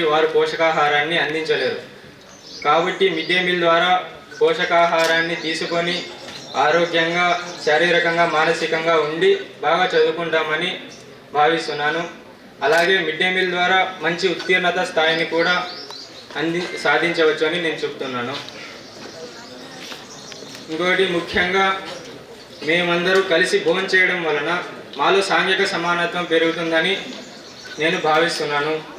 వారు పోషకాహారాన్ని అందించలేరు. కాబట్టి మిడ్ డే మీల్ ద్వారా పోషకాహారాన్ని తీసుకొని ఆరోగ్యంగా శారీరకంగా మానసికంగా ఉండి బాగా చదువుకుంటామని భావిస్తున్నాను. అలాగే మిడ్ డే మీల్ ద్వారా మంచి ఉత్తీర్ణత స్థాయిని కూడా అంది సాధించవచ్చు అని నేను చెప్తున్నాను. ఇంకోటి ముఖ్యంగా మేమందరూ కలిసి భోజనం చేయడం వలన మాలో సాంఘిక సమానత్వం పెరుగుతుందని నేను భావిస్తున్నాను.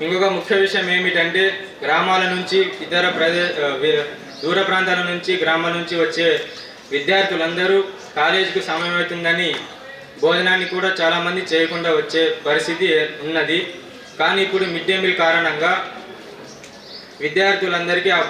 ఇంకొక ముఖ్య విషయం ఏమిటంటే గ్రామాల నుంచి ఇతర ప్రదే దూర ప్రాంతాల నుంచి గ్రామాల నుంచి వచ్చే విద్యార్థులందరూ కాలేజీకి సమయమవుతుందని భోజనాన్ని కూడా చాలామంది చేయకుండా వచ్చే పరిస్థితి ఉన్నది. కానీ ఇప్పుడు మిడ్ డే మీల్ కారణంగా విద్యార్థులందరికీ ఆ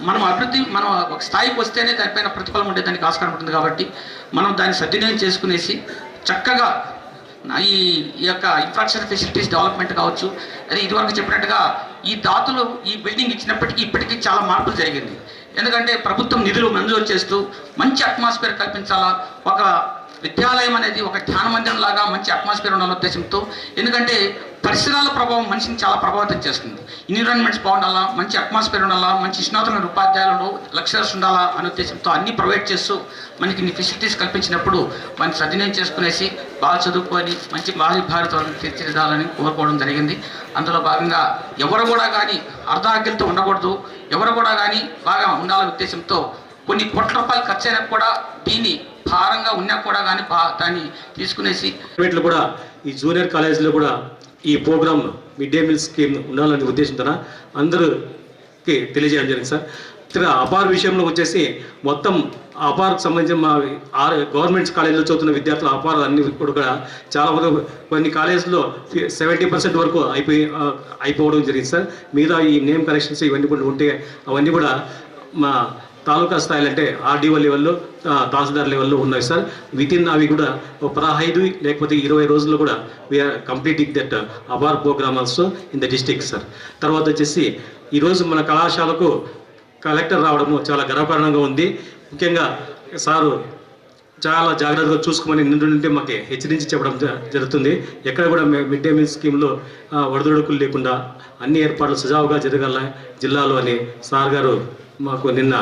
మనం అభివృద్ధి మనం ఒక స్థాయికి వస్తేనే దానిపైన ప్రతిఫలం ఉండే దానికి ఆస్కారం ఉంటుంది కాబట్టి మనం దాన్ని సద్వినియోగం చేసుకునేసి చక్కగా ఈ ఈ యొక్క ఇన్ఫ్రాస్ట్రక్చర్ ఫెసిలిటీస్ డెవలప్మెంట్ కావచ్చు. అదే ఇదివరకు చెప్పినట్టుగా ఈ దాతలు ఈ బిల్డింగ్ ఇచ్చినప్పటికీ ఇప్పటికీ చాలా మార్పులు జరిగింది. ఎందుకంటే ప్రభుత్వం నిధులు మంజూరు చేస్తూ మంచి అట్మాస్ఫియర్ కల్పించాలా? ఒక విద్యాలయం అనేది ఒక ధ్యాన మందిరం లాగా మంచి అట్మాస్ఫియర్ ఉండాలనే ఉద్దేశంతో ఎందుకంటే పరిసరాల ప్రభావం మనిషిని చాలా ప్రభావితం చేస్తుంది. ఎన్విరాన్మెంట్స్ బాగుండాలా మంచి అట్మాస్ఫియర్ ఉండాలా మంచి నిష్ణాతులైన ఉపాధ్యాయులు లెక్చరర్స్ ఉండాలా అనే ఉద్దేశంతో అన్ని ప్రొవైడ్ చేస్తూ మనకి ఫెసిలిటీస్ కల్పించినప్పుడు మనం సద్వినియోగం చేసుకునేసి బాగా చదువుకొని మంచి భారీ భారతాలను తీర్చిదిద్దాలని కోరుకోవడం జరిగింది. అందులో భాగంగా ఎవరు కూడా కానీ అర్ధాగ్యంతో ఉండకూడదు ఎవరు కూడా కానీ బాగా ఉండాలనే ఉద్దేశంతో కొన్ని కోట్ల రూపాయలు ఖర్చు అయినా కూడా దీన్ని భారంగా ఉన్నా కూడా కానీ దాన్ని తీసుకునేసి ప్రైవేట్లో కూడా ఈ జూనియర్ కాలేజీలో కూడా ఈ programme mid day meal scheme ఉండాలనే ఉద్దేశంతో అందరికి తెలియజేయడం జరిగింది సార్. ఇతర అపార్ విషయంలో వచ్చేసి మొత్తం అపార్కు సంబంధించిన మా ఆర్ గవర్నమెంట్ కాలేజీలో చదువుతున్న విద్యార్థులు అపార్ అన్ని కూడా చాలా వరకు కొన్ని కాలేజీలో సెవెంటీ పర్సెంట్ వరకు అయిపోయి అయిపోవడం జరిగింది సార్. మీద ఈ నేమ్ కలెక్షన్స్ ఇవన్నీ కూడా ఉంటే అవన్నీ కూడా మా తాలూకా స్థాయిలో అంటే ఆర్డీఓ లెవెల్లో తహసీల్దార్ లెవెల్లో ఉన్నాయి సార్. విత్ ఇన్ అవి కూడా ఒక పదహైదు లేకపోతే ఇరవై రోజుల్లో కూడా we are completing that our program also in the district sir తర్వాత వచ్చేసి ఈరోజు మన కళాశాలకు కలెక్టర్ రావడము చాలా గర్వకారణంగా ఉంది. ముఖ్యంగా సారు చాలా జాగ్రత్తగా చూసుకోమని నిండు నుండి మాకు హెచ్చరించి చెప్పడం జ- జరుగుతుంది. ఎక్కడ కూడా మిడ్ డే మీల్ స్కీమ్లో వడదొడుకులు లేకుండా అన్ని ఏర్పాట్లు సజావుగా జరగాల జిల్లాలో అని సార్ గారు మాకు నిన్న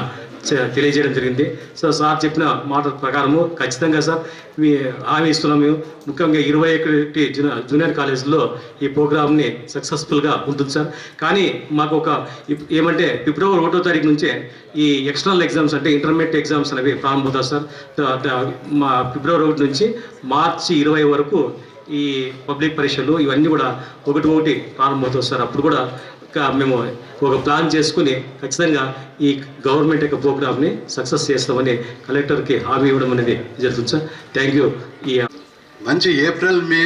తెలియజేయడం జరిగింది. సో సార్ చెప్పిన మాట ప్రకారము ఖచ్చితంగా సార్ మీ హామీ ఇస్తున్నాము మేము. ముఖ్యంగా ఇరవై ఒకటి జూనియర్ కాలేజీలో ఈ ప్రోగ్రామ్ని సక్సెస్ఫుల్గా ఉంటుంది సార్. కానీ మాకు ఒక ఇప్- ఏమంటే ఫిబ్రవరి ఒకటో తారీఖు నుంచే ఈ ఎక్స్టర్నల్ ఎగ్జామ్స్ అంటే ఇంటర్మీడియట్ ఎగ్జామ్స్ అనేవి ప్రారంభమవుతాయి సార్. మా ఫిబ్రవరి ఒకటి నుంచి మార్చి ఇరవై వరకు ఈ పబ్లిక్ పరీక్షలు ఇవన్నీ కూడా ఒకటి ఒకటి ప్రారంభమవుతాయి సార్. అప్పుడు కూడా ఇంకా మేము ఒక ప్లాన్ చేసుకుని ఖచ్చితంగా ఈ గవర్నమెంట్ యొక్క ప్రోగ్రామ్ని సక్సెస్ చేస్తామని కలెక్టర్కి హామీ ఇవ్వడం అనేది జరుగుతుంది సార్. Thank you. ఈ మంచి ఏప్రిల్ మే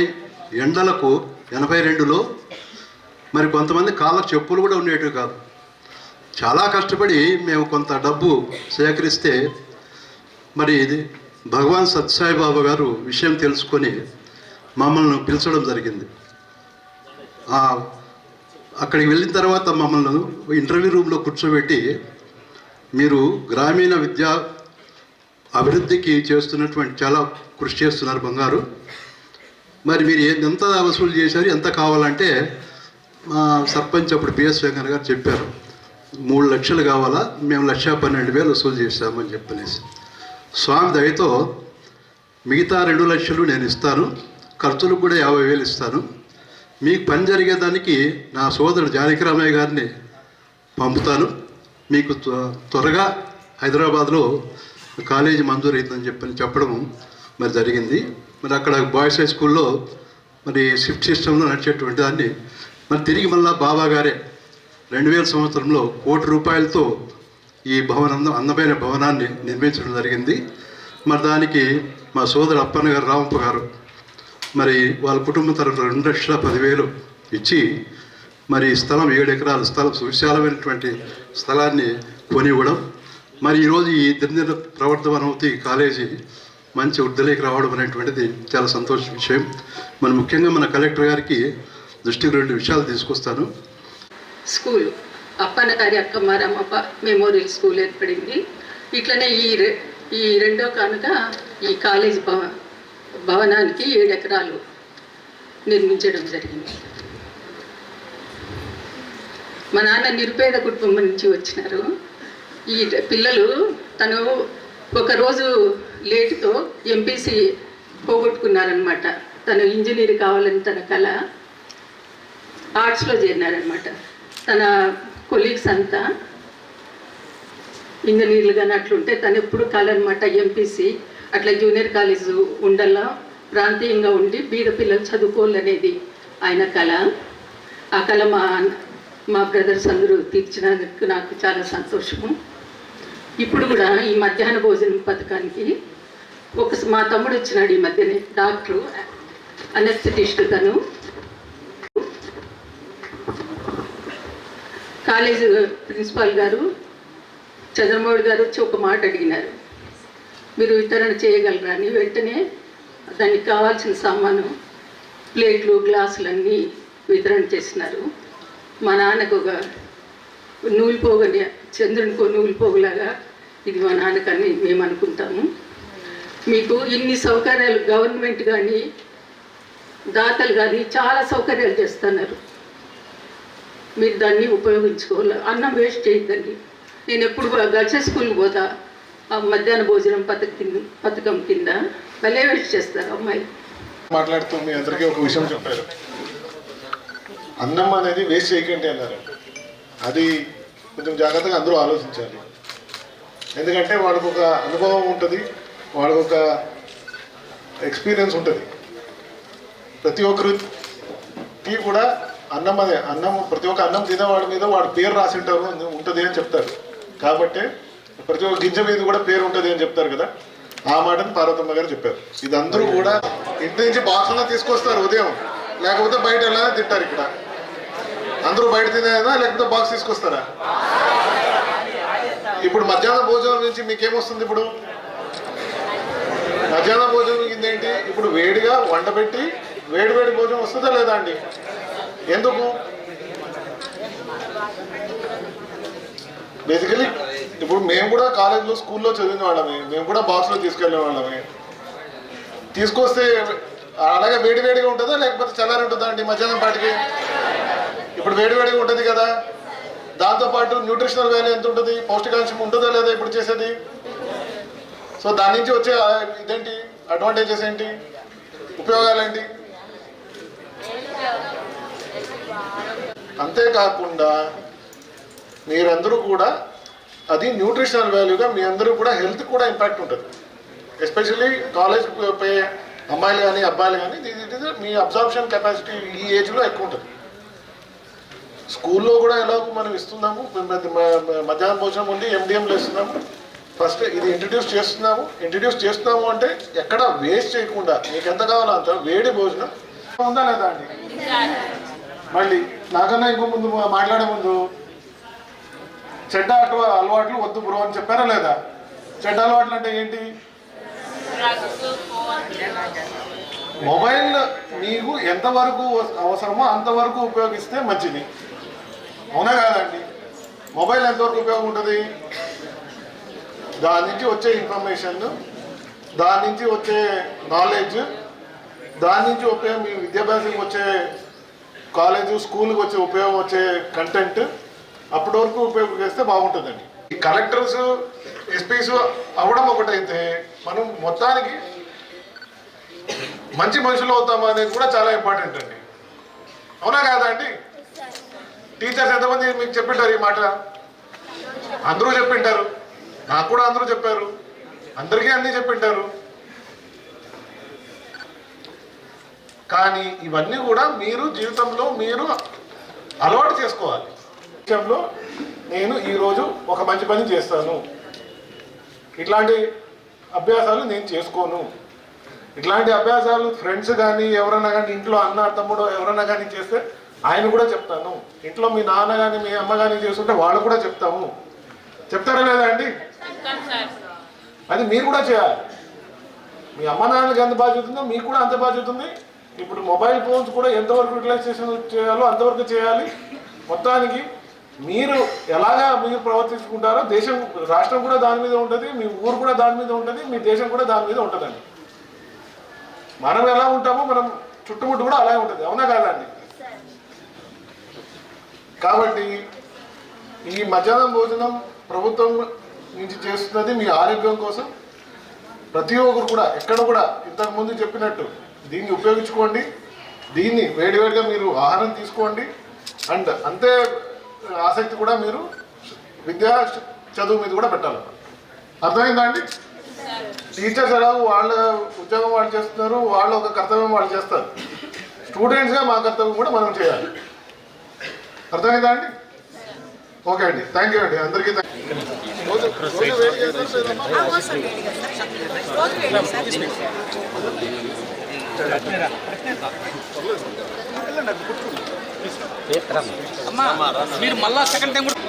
ఎండలకు ఎనభై రెండులో మరి కొంతమంది కాళ్ళ చెప్పులు కూడా ఉండేటివి కాదు. చాలా కష్టపడి మేము కొంత డబ్బు సేకరిస్తే మరి ఇది భగవాన్ సత్సాయి బాబా గారు విషయం తెలుసుకొని మమ్మల్ని పిలిచడం జరిగింది. అక్కడికి వెళ్ళిన తర్వాత మమ్మల్ని ఇంటర్వ్యూ రూమ్లో కూర్చోబెట్టి మీరు గ్రామీణ విద్యా అభివృద్ధికి చేస్తున్నటువంటి చాలా కృషి చేస్తున్నారు బంగారు. మరి మీరు ఎంత వసూలు చేశారు ఎంత కావాలంటే మా సర్పంచ్ అప్పుడు పిఎస్ వెంకన్న గారు చెప్పారు మూడు లక్షలు కావాలా మేము లక్ష పన్నెండు వేలు వసూలు చేశామని చెప్పనేసి. స్వామి దయతో మిగతా రెండు లక్షలు నేను ఇస్తాను. ఖర్చులకు కూడా యాభై వేలు ఇస్తాను. మీకు పని జరిగేదానికి నా సోదరుడు జానకిరామయ్య గారిని పంపుతాను. మీకు త్వ- త్వరగా హైదరాబాద్లో కాలేజీ మంజూరు అవుతుందని చెప్పని చెప్పడం మరి జరిగింది. మరి అక్కడ బాయ్స్ హై స్కూల్లో మరి షిఫ్ట్ సిస్టంలో నడిచేటువంటి దాన్ని మరి తిరిగి మళ్ళా బాబా గారే రెండు వేల సంవత్సరంలో కోటి రూపాయలతో ఈ భవనం అందమైన భవనాన్ని నిర్మించడం జరిగింది. మరి దానికి మా సోదరు అప్పన్న గారు రామప్ప గారు మరి వాళ్ళ కుటుంబం తరఫున రెండు లక్షల పదివేలు ఇచ్చి మరి ఈ స్థలం ఏడు ఎకరాల స్థలం సువిశాలమైనటువంటి స్థలాన్ని కొనివ్వడం. మరి ఈరోజు ఈ దినదిన ప్రవర్ధమానవుతి కాలేజీ మంచి వృద్ధిలోకి రావడం అనేటువంటిది చాలా సంతోష విషయం. మన ముఖ్యంగా మన కలెక్టర్ గారికి దృష్టికి రెండు విషయాలు తీసుకొస్తాను. స్కూల్. అప్పన్న గారి అక్కమ్మ రమ్మప్ప మెమోరియల్ స్కూల్ ఏర్పడింది. ఇట్లనే ఈ రె- ఈ రెండో కానుక ఈ కాలేజ్ భవనానికి ఏడు ఎకరాలు నిర్మించడం జరిగింది. మా నాన్న నిరుపేద కుటుంబం నుంచి వచ్చినారు. ఈ పిల్లలు తను ఒకరోజు లేటుతో ఎంపీసీ పోగొట్టుకున్నారనమాట తను ఇంజనీర్ కావాలని తన కళ ఆర్ట్స్లో చేరినారనమాట తన కొలీగ్స్ అంతా ఇంజనీర్లు కానీ అట్లుంటే తను ఎప్పుడు కళ అనమాట ఎంపీసీ. అట్లా జూనియర్ కాలేజ్ ఉండల్లా ప్రాంతీయంగా ఉండి బీద పిల్లలు చదువుకోవాలనేది ఆయన కళ. ఆ కళ మా మా బ్రదర్స్ అందరూ తీర్చినందుకు నాకు చాలా సంతోషము. ఇప్పుడు కూడా ఈ మధ్యాహ్న భోజనం పథకానికి ఒక మా తమ్ముడు వచ్చినాడు ఈ మధ్యనే డాక్టరు అనస్థిటిస్ట్ తను. కాలేజ్ ప్రిన్సిపాల్ గారు చంద్రమౌళి గారు వచ్చి ఒక మాట అడిగినారు. మీరు వితరణ చేయగలరా అని వెంటనే దానికి కావాల్సిన సామాను ప్లేట్లు గ్లాసులన్నీ వితరణ చేసినారు. మా నాన్నకు ఒక నూలు పోగని చంద్రునికో నూలు పోగులాగా ఇది మా నాన్నకని మేము అనుకుంటాము. మీకు ఇన్ని సౌకర్యాలు గవర్నమెంట్ కానీ దాతలు కానీ చాలా సౌకర్యాలు చేస్తున్నారు. మీరు దాన్ని ఉపయోగించుకోవాలి? అన్నం వేస్ట్ చేయొద్దండి. నేను ఎప్పుడు గర్ల్స్ స్కూల్కి పోతా. మధ్యాహ్న భోజనం పథకం కింద పథకం కింద భలే వేస్ట్ చేస్తారు అమ్మాయి. మాట్లాడుతూ మీ అందరికీ ఒక విషయం చెప్పారు. అన్నం అనేది వేస్ట్ చేయకండి అన్నారు. అది కొంచెం జాగ్రత్తగా అందరూ ఆలోచించాలి. ఎందుకంటే వాడికి ఒక అనుభవం ఉంటుంది వాడికి ఒక ఎక్స్పీరియన్స్ ఉంటుంది. ప్రతి ఒక్కరికి కూడా అన్నం అదే అన్నం ప్రతి ఒక్క అన్నం తినేవాడి మీద వాడి పేరు రాసి ఉంటారు ఉంటుంది అని చెప్తారు. కాబట్టి ప్రతి ఒక్క గింజ మీద కూడా పేరు ఉంటుంది అని చెప్తారు కదా. ఆ మాటని పార్వతమ్మ గారు చెప్పారు. ఇది అందరూ కూడా ఇంటి నుంచి బాక్స్లో తీసుకొస్తారు ఉదయం. లేకపోతే బయట ఎలా తింటారు ఇక్కడ. అందరూ బయట తినేదా లేకపోతే బాక్స్ తీసుకొస్తారా? ఇప్పుడు మధ్యాహ్న భోజనం నుంచి మీకేమొస్తుంది ఇప్పుడు? మధ్యాహ్న భోజనం కింద ఏంటి ఇప్పుడు వేడిగా వండబెట్టి వేడి వేడి భోజనం వస్తుందా లేదా అండి? ఎందుకు? బేసికలీ ఇప్పుడు మేము కూడా కాలేజ్లో స్కూల్లో చదివిన వాళ్ళమే. మేము కూడా బాక్స్లో తీసుకెళ్ళిన వాళ్ళమే. తీసుకొస్తే అలాగే వేడి వేడిగా ఉంటుందా? లేకపోతే చల్లారి ఉంటుందా అండి మధ్యాహ్నం పాటికి? ఇప్పుడు వేడి వేడిగా ఉంటుంది కదా. దాంతోపాటు న్యూట్రిషనల్ వాల్యూ ఎంత ఉంటుంది? పౌష్టికాంశం ఉంటుందా లేదా ఇప్పుడు చేసేది? సో దాని నుంచి వచ్చే ఇదేంటి? అడ్వాంటేజెస్ ఏంటి? ఉపయోగాలు ఏంటి? అంతేకాకుండా మీరందరూ కూడా అది న్యూట్రిషనల్ వాల్యూగా మీ అందరూ కూడా హెల్త్ కూడా ఇంపాక్ట్ ఉంటుంది. ఎస్పెషల్లీ కాలేజ్ పోయే అమ్మాయిలు కానీ అబ్బాయిలు కానీ మీ అబ్జార్ప్షన్ కెపాసిటీ ఈ ఏజ్లో ఎక్కువ ఉంటుంది. స్కూల్లో కూడా ఎలాగో మనం ఇస్తున్నాము మధ్యాహ్నం భోజనం ఉండి ఎండిఎంలో ఇస్తున్నాము. ఫస్ట్ ఇది ఇంట్రడ్యూస్ చేస్తున్నాము ఇంట్రడ్యూస్ చేస్తున్నాము అంటే ఎక్కడ వేస్ట్ చేయకుండా మీకు ఎంత కావాలో అంత వేడి భోజనం. ఉందా లేదా అండి? మళ్ళీ నాకన్నా ఇంకో ముందు మాట్లాడే ముందు చెడ్డ అలవాట్లు వద్దు బ్రో అని చెప్పారా లేదా? చెడ్డ అలవాట్లు అంటే ఏంటి? మొబైల్ మీకు ఎంతవరకు అవసరమో అంతవరకు ఉపయోగిస్తే మంచిది. అవునా కాదండి మొబైల్ ఎంతవరకు ఉపయోగం ఉంటుంది? దాని నుంచి వచ్చే ఇన్ఫర్మేషన్ దాని నుంచి వచ్చే నాలెడ్జ్ దాని నుంచి ఉపయోగం మీ విద్యాభ్యాసం వచ్చే కాలేజ్ స్కూల్కి వచ్చే ఉపయోగం వచ్చే కంటెంట్ అప్పటి వరకు ఉపయోగిస్తే బాగుంటుందండి. ఈ కలెక్టర్స్ ఎస్పీస్ అవ్వడం ఒకటైతే మనం మొత్తానికి మంచి మనుషులు అవుతామా అనేది కూడా చాలా ఇంపార్టెంట్ అండి. అవునా కాదా అండి? టీచర్స్ ఎంతమంది మీకు చెప్పింటారు ఈ మాట? అందరూ చెప్పింటారు. నాకు కూడా అందరూ చెప్పారు. అందరికీ అన్నీ చెప్పింటారు. కానీ ఇవన్నీ కూడా మీరు జీవితంలో మీరు అలవాటు చేసుకోవాలి. విషయంలో నేను ఈరోజు ఒక మంచి పని చేస్తాను. ఇట్లాంటి అభ్యాసాలు నేను చేసుకోను. ఇట్లాంటి అభ్యాసాలు ఫ్రెండ్స్ కానీ ఎవరైనా కానీ ఇంట్లో అన్న తమ్ముడు ఎవరైనా కానీ చేస్తే ఆయన కూడా చెప్తాను. ఇంట్లో మీ నాన్న కానీ మీ అమ్మ కానీ చేస్తుంటే వాళ్ళు కూడా చెప్తాము. చెప్తారా లేదా అండి? అది మీరు కూడా చేయాలి. మీ అమ్మ నాన్నకి ఎంత బాధ్యత ఉందో మీకు కూడా అంత బాధ్యత ఉంది. ఇప్పుడు మొబైల్ ఫోన్స్ కూడా ఎంతవరకు యూటిలైజేషన్ చేయాలో అంతవరకు చేయాలి. మొత్తానికి మీరు ఎలాగా మీరు ప్రవర్తించుకుంటారో దేశం రాష్ట్రం కూడా దాని మీద ఉంటుంది మీ ఊరు కూడా దాని మీద ఉంటుంది మీ దేశం కూడా దాని మీద ఉంటుందండి. మనం ఎలా ఉంటామో మనం చుట్టుముట్టు కూడా అలాగే ఉంటుంది అవునా కాదండి కాబట్టి ఈ మధ్యాహ్నం భోజనం ప్రభుత్వం నుంచి చేస్తున్నది మీ ఆరోగ్యం కోసం. ప్రతి ఒక్కరు కూడా ఎక్కడ కూడా ఇంతకు ముందు చెప్పినట్టు దీన్ని ఉపయోగించుకోండి దీన్ని వేడివేడిగా మీరు ఆహారం తీసుకోండి అండ్ అంతే ఆసక్తి కూడా మీరు విద్యా చదువు మీద కూడా పెట్టాలి. అర్థమైందా అండి టీచర్స్ ఎలా వాళ్ళ ఉద్యోగం వాళ్ళు చేస్తున్నారు వాళ్ళ ఒక కర్తవ్యం వాళ్ళు చేస్తారు. స్టూడెంట్స్గా మా కర్తవ్యం కూడా మనం చేయాలి. అర్థమైందా అండి? ఓకే అండి. థ్యాంక్ యూ అండి. అందరికీ థ్యాంక్ యూ లేదమ్మా? మీరు మళ్ళా సెకండ్ టైం కూడా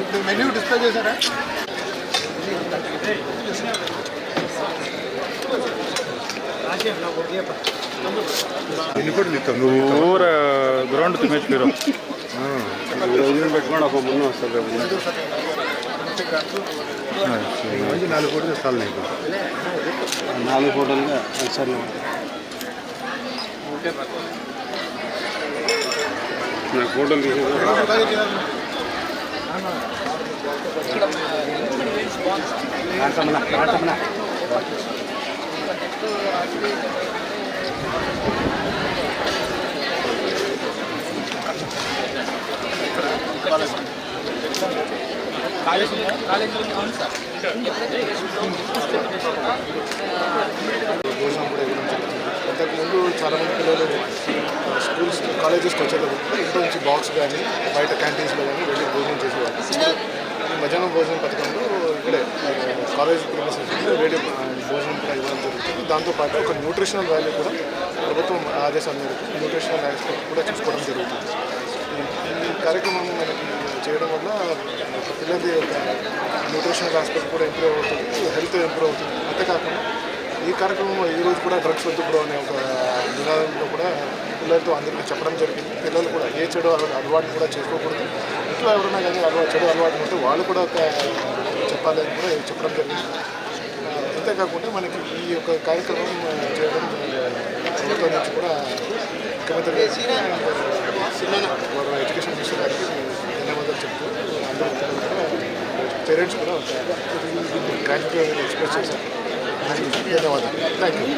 ఇప్పుడు మెన్యూ డిస్ప్లే చేశారా? ಊರ ಗ್ರೌಂಡ್ ತುಂಬಿಸ್ಬಿರು పెట్టుకోండి ఒక ముందు వస్తుంది మంచి నాలుగు కోట్లు ఇస్తాను నీకు నాలుగు కోట్లుగా సరే నా ఫోటోలు తీసేసి భోజనం కూడా ఇవ్వడం చాలామంది పిల్లలు స్కూల్స్ కాలేజెస్కి వచ్చేటప్పుడు ఇంట్లో నుంచి బాక్స్ కానీ బయట క్యాంటీన్స్లో కానీ వెళ్ళి భోజనం చేసేవాళ్ళు. మధ్యాహ్నం భోజనం పథకంలో ఇక్కడే కాలేజ్ ప్రిన్సిపల్స్లో వేడి భోజనం కూడా ఇవ్వడం జరుగుతుంది. దాంతోపాటు ఒక న్యూట్రిషనల్ వాల్యూ కూడా ప్రభుత్వం ఆదేశాల మేరకు న్యూట్రిషనల్ ఆస్పెక్ట్ కూడా చూసుకోవడం జరుగుతుంది. ఈ- కార్యక్రమం మనకి చేయడం వల్ల పిల్లలది ఒక న్యూట్రిషనల్ ఆస్పెక్ట్ కూడా ఇంప్రూవ్ అవుతుంది హెల్త్ ఇంప్రూవ్ అవుతుంది. అంతేకాకుండా ఈ కార్యక్రమం ఈ రోజు కూడా డ్రగ్స్ వద్దు బ్రో అనే ఒక నినాదంలో కూడా పిల్లలతో అందరికీ చెప్పడం జరిగింది. పిల్లలు కూడా ఏ చెడు అలవాటు కూడా చేసుకోకూడదు. ఇంట్లో ఎవరైనా కానీ అలవాటు చెడు అలవాటు ఉంటే వాళ్ళు కూడా ఒక చెప్పాలని కూడా చెప్పడం జరిగింది. అంతేకాకుండా మనకి ఈ యొక్క కార్యక్రమం చేయడం ప్రభుత్వం నుంచి కూడా ముఖ్యమంత్రి వారు ఎడ్యుకేషన్ మినిస్టర్ గారికి ధన్యవాదాలు చెప్తూ అందరూ కూడా పేరెంట్స్ కూడా గ్రాట్యుటీ ఎక్స్ప్రెస్ చేశారు. ధన్యవాదాలు. థ్యాంక్ యూ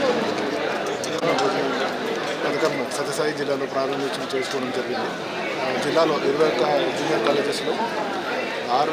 పథకం సత్యసాయి జిల్లాలో ప్రారంభించడం చేసుకోవడం జరిగింది. ఆ, జిల్లాలో ఇరవై ఒక్క జూనియర్ కాలేజెస్లో ఆరు